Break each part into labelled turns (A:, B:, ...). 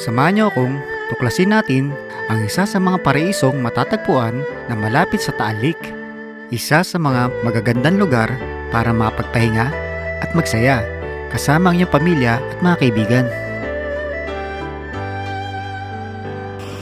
A: Samahan niyo akong tuklasin natin ang isa sa mga paraisong matatagpuan na malapit sa Taalik. Isa sa mga magagandang lugar para mapagpahinga at magsaya kasama ang iyong pamilya at mga kaibigan.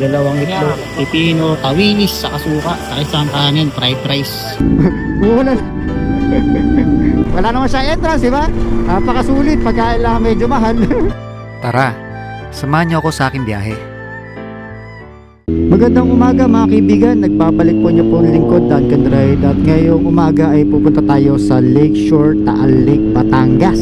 B: Dalawang itlog, pipino, tawinis, sa kasuka, sa isang kanin, fried rice.
C: Wala Wala naman siya entrance, di ba? Napakasulit, pagkain lang medyo mahal.
A: Tara, samahan niyo ako sa aking biyahe.
C: Magandang umaga mga kaibigan, nagbabalik po niyo po ang lingkod Duncan Ride at ngayong umaga ay pupunta tayo sa Lakeshore Taal Lake, Batangas.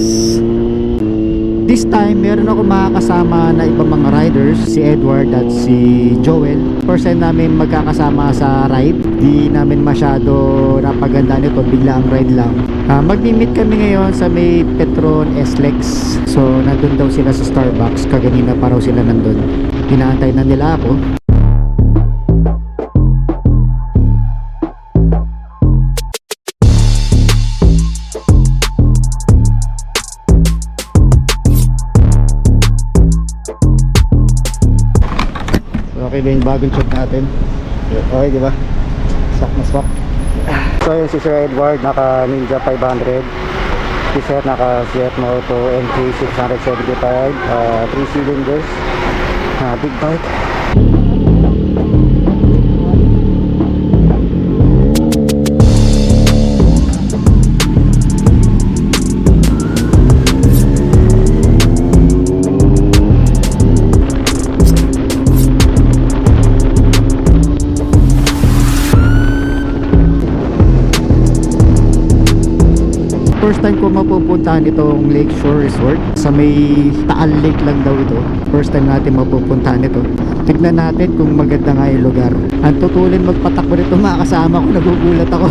C: This time, meron ako makakasama na ibang mga riders, si Edward at si Joel. First time namin magkakasama sa ride, di namin masyado napaganda nito, bigla ang ride lang. Ah, Mag-meet kami ngayon sa may Petron S-Lex. So, nandun daw sila sa Starbucks, kaganina pa raw sila nandun. Inaantay na nila ako. Okay ba yung bagong shot natin? Okay, di ba? Swak na swak. So, yun si Sir Edward, naka Ninja 500. Si Sir, naka CF Moto MK 675. Uh, 3 cylinders. Uh, big bike. First time ko mapupuntahan itong Lakeshore Resort sa may Taal Lake lang daw ito. First time natin mapupuntahan ito. Tignan natin kung maganda nga yung lugar. Ang tutulin magpatakbo nito mga kasama ko, nagugulat ako.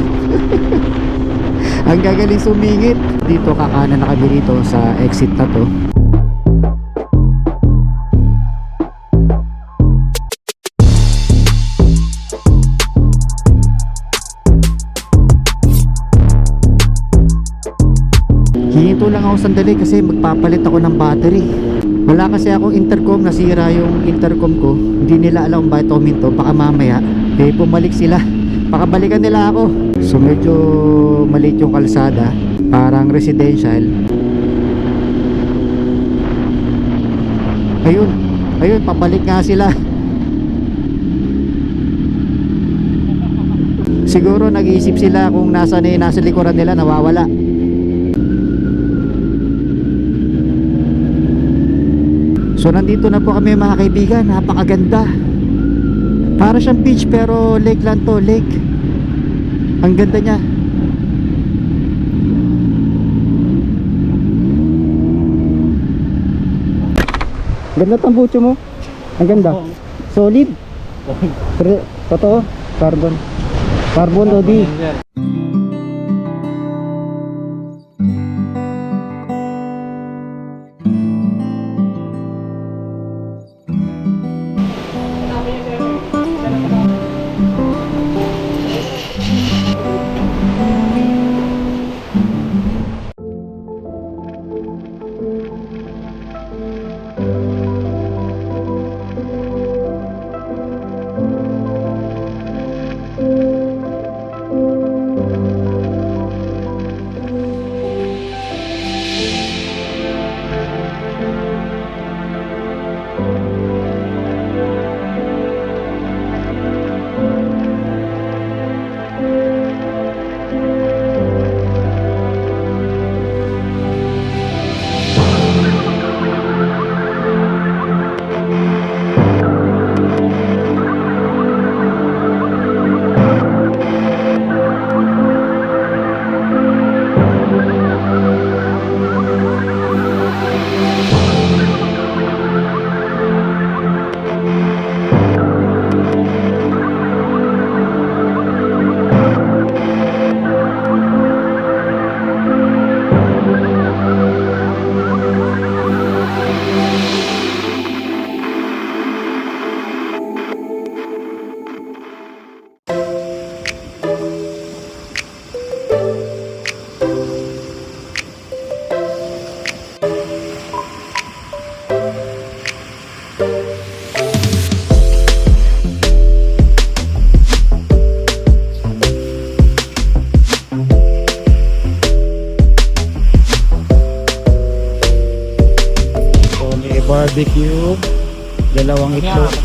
C: Ang gagaling sumingit. Dito kakanan na kami sa exit na to. Ako sandali kasi magpapalit ako ng battery. Wala kasi akong intercom, nasira yung intercom ko. Hindi nila alam bakit ako minto. Baka mamaya, eh pumalik sila. Baka balikan nila ako. So medyo maliit yung kalsada. Parang residential. Ayun, ayun, papalik nga sila. Siguro nag-iisip sila kung nasa na nasa likuran nila nawawala. So nandito na po kami mga kaibigan, napakaganda. Para siyang beach pero lake lang to, lake. Ang ganda niya. Ganda tambucho mo. Ang ganda. Solid. Totoo. Carbon. Carbon Odi.
B: barbecue,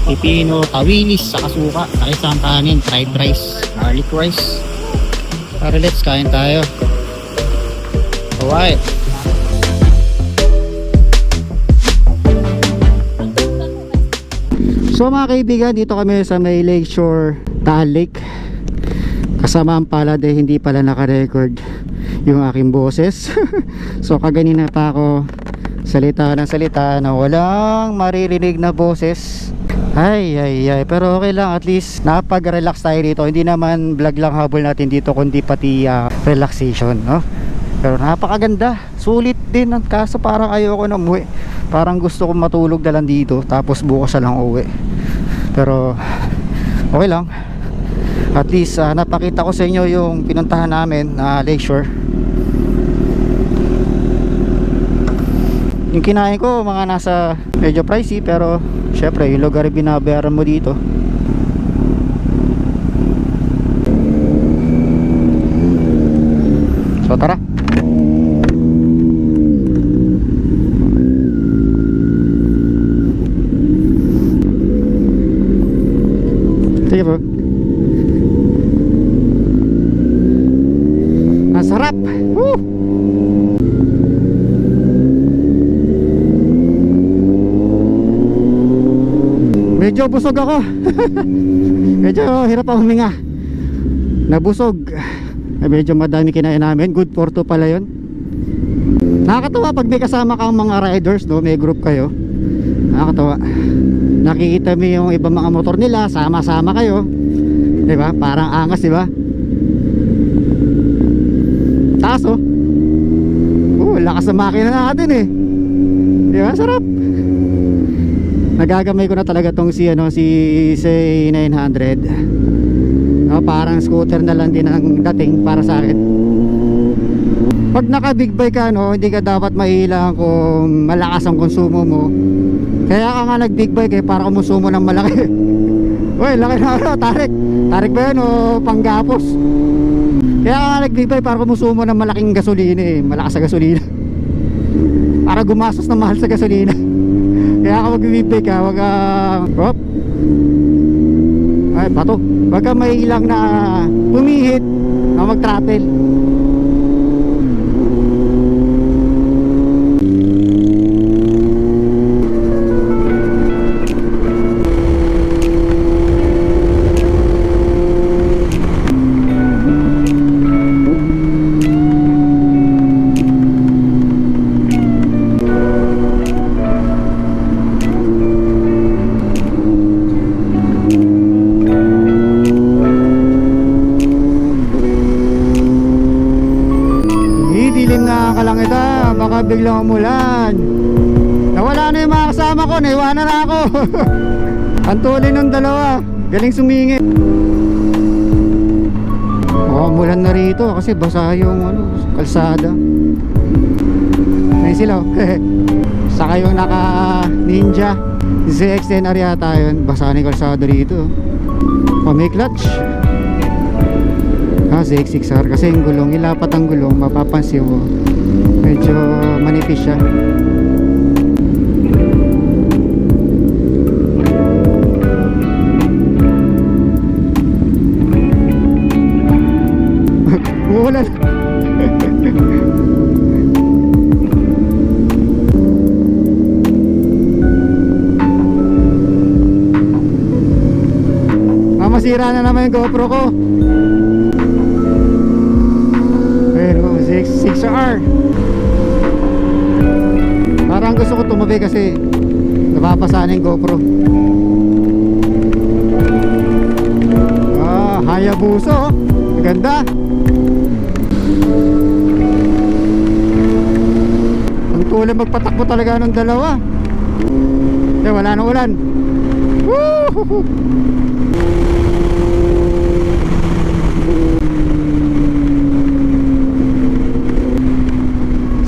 B: pipino, tawilis, saka suka, saka isang kanin, fried rice, garlic rice. Tara, let's kain tayo. Alright.
C: So mga kaibigan, dito kami sa may Lakeshore Taal Lake. Kasama ang palad eh, hindi pala naka-record yung aking boses. so kaganina pa ako salita ng salita na walang maririnig na boses. Ay, ay, ay. Pero okay lang, at least napag-relax tayo dito. Hindi naman vlog lang habol natin dito, kundi pati ah, relaxation, no? Pero napakaganda. Sulit din. Kaso parang ayoko na umuwi. Parang gusto kong matulog na lang dito. Tapos bukas na lang uwi. Pero okay lang. At least ah, napakita ko sa inyo yung pinuntahan namin na Lakeshore. Yung kinain ko mga nasa medyo pricey pero syempre yung lugar yung binabayaran mo dito. So tara. Sige po. Ang sarap. Woo! Medyo busog ako. medyo hirap ako huminga. Nabusog. Medyo madami kinain namin. Good for two pala yun. Nakakatawa pag may kasama kang mga riders, no? May group kayo. Nakakatawa. Nakikita mo yung ibang mga motor nila, sama-sama kayo. 'Di ba? Parang angas, 'di ba? Taas oh. Oh, lakas ng makina natin eh. 'Di ba? Sarap. Nagagamay ko na talaga tong si ano si say 900. No, parang scooter na lang din ang dating para sa akin. Pag naka big bike ka no, hindi ka dapat mahilang kung malakas ang konsumo mo. Kaya ka nga nag big bike eh para kumusumo ng malaki. Uy, laki na ano, tarik. Tarik ba yun o panggapos? Kaya ka nga nag big bike para kumusumo ng malaking gasolina eh, malakas sa gasolina. para gumastos ng mahal sa gasolina. Kaya ka mag-big bike ka, wag ka... Hop. Ay, bato. Wag ka mahilang na pumihit na mag-throttle. Biglang umulan. Nawala na yung mga kasama ko, naiwanan na ako. Ang tuloy ng dalawa, galing sumingit. Oh, umulan na rito kasi basa yung ano, kalsada. Ayun sila. oh. Saka yung naka ninja ZX10R yata yun. Basa na yung kalsada rito. Oh, may clutch. Ah, ZX6R kasi yung gulong, ilapat ang gulong, mapapansin mo. Medyo manipis siya. Uulan. Ah, masira na naman yung GoPro ko. Oh, 6, 6R Parang gusto ko tumabi kasi Napapasa na yung GoPro. Ah, Hayabusa oh. Ganda. Ang tulad magpatakbo talaga ng dalawa. Eh, wala nang ulan. Woo!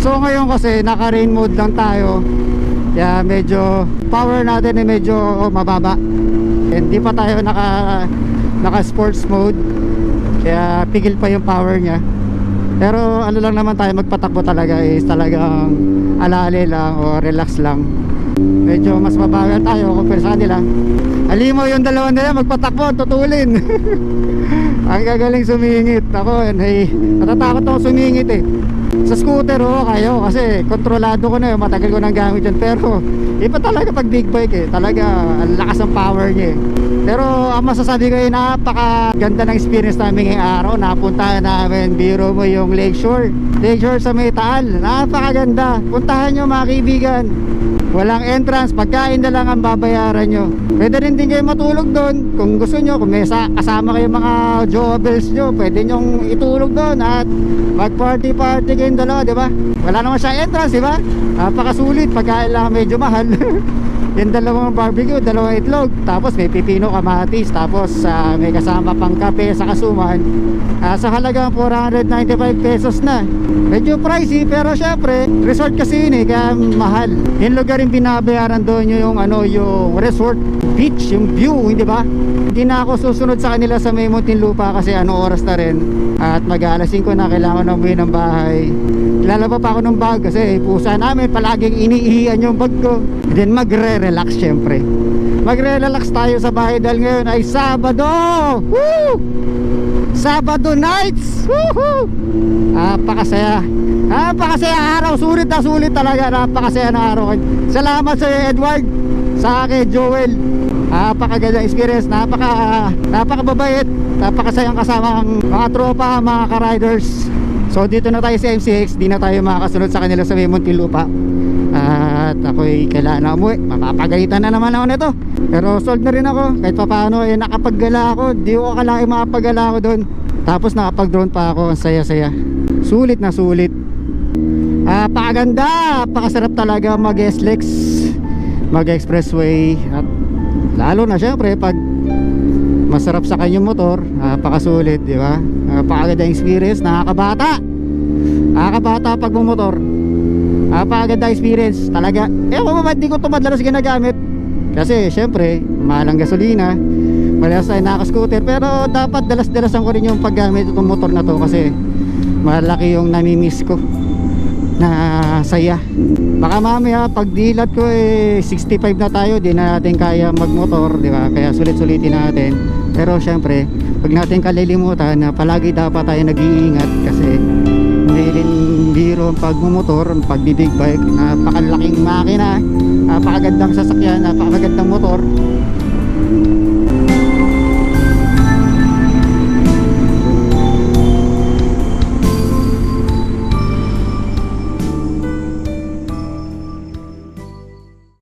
C: So ngayon kasi naka rain mode lang tayo Kaya medyo power natin ay medyo mababa Hindi pa tayo naka naka sports mode Kaya pigil pa yung power niya Pero ano lang naman tayo magpatakbo talaga is talagang alali lang o relax lang Medyo mas mabagal tayo compare sa kanila. Alimaw yung dalawa yan, magpatakbo, tutulin. Ang gagaling sumingit. Ako, hey, natatakot ako sumingit eh. Sa scooter, oo, kayo. Kasi kontrolado ko na yun. Matagal ko nang gamit yun. Pero, iba talaga pag big bike eh. Talaga, ang lakas ng power niya eh. Pero, ang masasabi ko eh, napaka ganda ng experience namin ngayong araw. Napuntahan namin, biro mo yung Lakeshore. Lakeshore sa May Taal. Napakaganda. Puntahan nyo mga kaibigan. Walang entrance, pagkain na lang ang babayaran nyo. Pwede rin din kayo matulog doon. Kung gusto nyo, kung may sa, kasama kayo mga jobels nyo, pwede nyong itulog doon at mag-party-party kayong dalawa, di ba? Wala naman siya entrance, di ba? Napakasulit, pagkain lang medyo mahal. yung dalawang barbecue, dalawang itlog, tapos may pipino kamatis, tapos ah, may kasama pang kape sa kasuman. Ah, sa halagang 495 pesos na. Medyo pricey pero syempre, resort kasi yun eh, kaya mahal. Yung lugar yung binabayaran doon yung ano, yung resort beach, yung view, hindi ba? Hindi na ako susunod sa kanila sa may Muntinlupa kasi ano oras na rin. At mag-alas 5 na kailangan na umuwi ng bahay. Lalaba pa ako ng bag kasi pusa namin palaging iniihian yung bag ko. And then magre-relax syempre. Magre-relax tayo sa bahay dahil ngayon ay Sabado! Woo! Sabado nights! Woohoo! Napakasaya. Napakasaya araw. Sulit na sulit talaga. Napakasaya na araw. Salamat sa iyo, Edward. Sa akin, Joel. Napakaganda experience. Napaka, napakababait. Napakasayang kasama ang mga tropa, mga ka-riders. So dito na tayo sa MCX. Di na tayo makakasunod sa kanila sa may Muntinlupa. At ako'y kailangan na umuwi. Mapapagalitan na naman ako nito. Pero sold na rin ako. Kahit pa paano, eh, nakapaggala ako. Di ko akalain makapaggala ako doon. Tapos nakapag-drone pa ako. Ang saya-saya. Sulit na sulit. Ah, pakaganda. Pakasarap talaga mag-SLEX. Mag-expressway. At lalo na syempre pag masarap sa kanyang motor. Napakasulit, di ba? Napakaganda experience. Nakakabata. Nakakabata pag bumotor. Napakaganda experience talaga. Eh ako ba di ko ito madalas ginagamit? Kasi syempre, mahal ang gasolina. Madalas tayo nakaka-scooter. Pero dapat dalas-dalasan ko rin yung paggamit itong motor na to kasi malaki yung namimiss ko na saya. Baka mamaya pag dilat ko eh 65 na tayo, di na natin kaya magmotor, di ba? Kaya sulit-sulitin natin. Pero syempre, pag natin kalilimutan na palagi dapat tayo nag-iingat kasi hindi rin biro ang pagmumotor, pagbibig bike, napakalaking makina, napakagandang sasakyan, napakagandang motor.